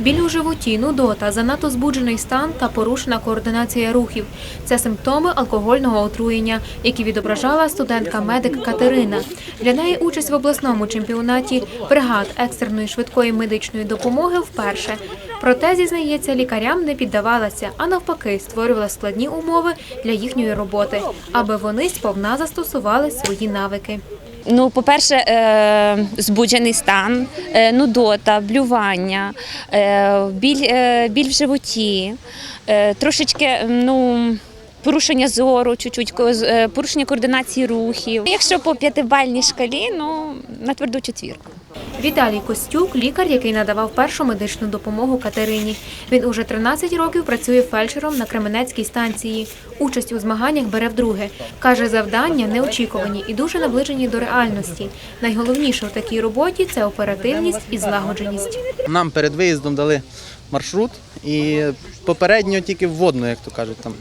Біль у животі, нудота, занадто збуджений стан та порушена координація рухів. Це симптоми алкогольного отруєння, які відображала студентка-медик Катерина. Для неї участь в обласному чемпіонаті бригад екстреної швидкої медичної допомоги вперше. Проте, зізнається, лікарям не піддавалася, а навпаки, створювала складні умови для їхньої роботи, аби вони сповна застосували свої навики. Ну, по-перше, е, збуджений стан, е, нудота, блювання, е, біль, е, біль в животі, е, трошечки ну, порушення зору, чуть-чуть, е, порушення координації рухів. Якщо по п'ятибальній шкалі, ну на тверду четвірку. Віталій Костюк, лікар, який надавав першу медичну допомогу Катерині. Він уже 13 років працює фельдшером на Кременецькій станції. Участь у змаганнях бере вдруге. Каже, завдання неочікувані і дуже наближені до реальності. Найголовніше в такій роботі це оперативність і злагодженість. Нам перед виїздом дали маршрут і попередньо тільки вводно, як то кажуть, там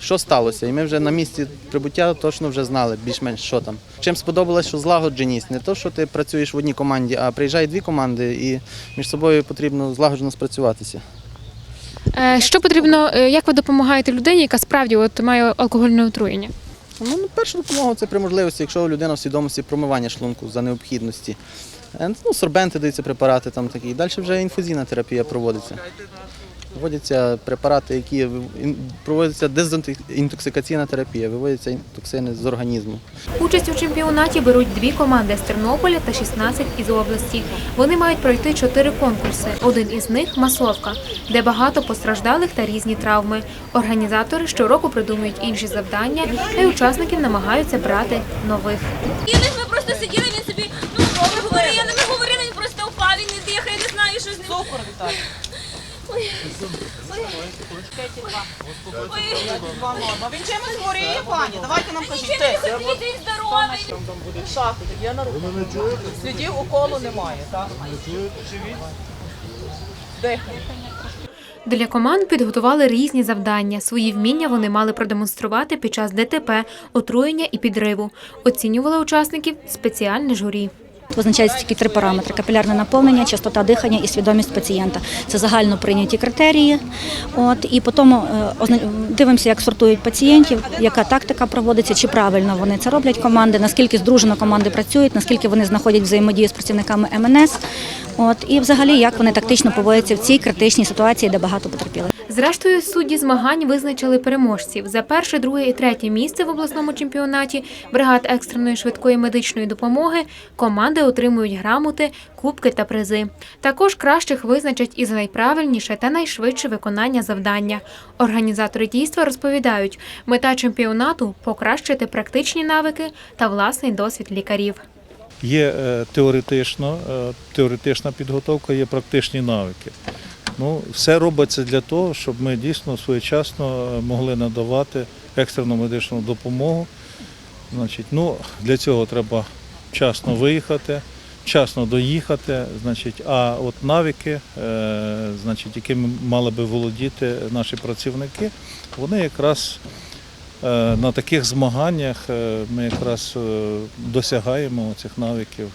що сталося. І ми вже на місці прибуття точно вже знали більш-менш що там. Чим сподобалось, що злагодженість, не то, що ти працюєш в одній команді, а приїжджають дві команди, і між собою потрібно злагоджено спрацюватися. Е, Що потрібно, е, як ви допомагаєте людині, яка справді от має алкогольне отруєння? Ну, ну, перша допомога це при можливості, якщо людина в свідомості промивання шлунку за необхідності. Е, Ну, сорбенти даються препарати там такі. Далі вже інфузійна терапія проводиться. Вводяться препарати, які проводиться дезінтоксикаційна терапія, виводяться токсини з організму. Участь у чемпіонаті беруть дві команди з Тернополя та 16 із області. Вони мають пройти чотири конкурси. Один із них масовка, де багато постраждалих та різні травми. Організатори щороку придумують інші завдання, а й учасників намагаються брати нових. Ми просто сиділи, він собі, ну добре говорив, я не говорила, він просто впав, він не дихає, не знаю, що з ним. Він чимось хворіє, пані? Давайте нам кажіть. Він здоровий. Шахи, є на руку. Слідів уколу немає, так? Для команд підготували різні завдання. Свої вміння вони мали продемонструвати під час ДТП, отруєння і підриву. Оцінювали учасників спеціальне журі. Визначаються тільки три параметри: капілярне наповнення, частота дихання і свідомість пацієнта. Це загально прийняті критерії. От і потім е, дивимося, як сортують пацієнтів, яка тактика проводиться, чи правильно вони це роблять команди, наскільки здружено команди працюють, наскільки вони знаходять взаємодію з працівниками МНС. От і взагалі як вони тактично поводяться в цій критичній ситуації, де багато потерпілих. Зрештою, судді змагань визначили переможців. За перше, друге і третє місце в обласному чемпіонаті бригад екстреної швидкої медичної допомоги команди отримують грамоти, кубки та призи. Також кращих визначать і за найправильніше та найшвидше виконання завдання. Організатори дійства розповідають, мета чемпіонату покращити практичні навики та власний досвід лікарів. Є е, теоретично, е, теоретична підготовка, є практичні навики. Ну, все робиться для того, щоб ми дійсно своєчасно е, могли надавати екстрену медичну допомогу. Значить, ну, для цього треба вчасно виїхати, вчасно доїхати. Значить, а от навики, е, значить, якими мали би володіти наші працівники, вони якраз е, на таких змаганнях е, ми якраз досягаємо цих навиків.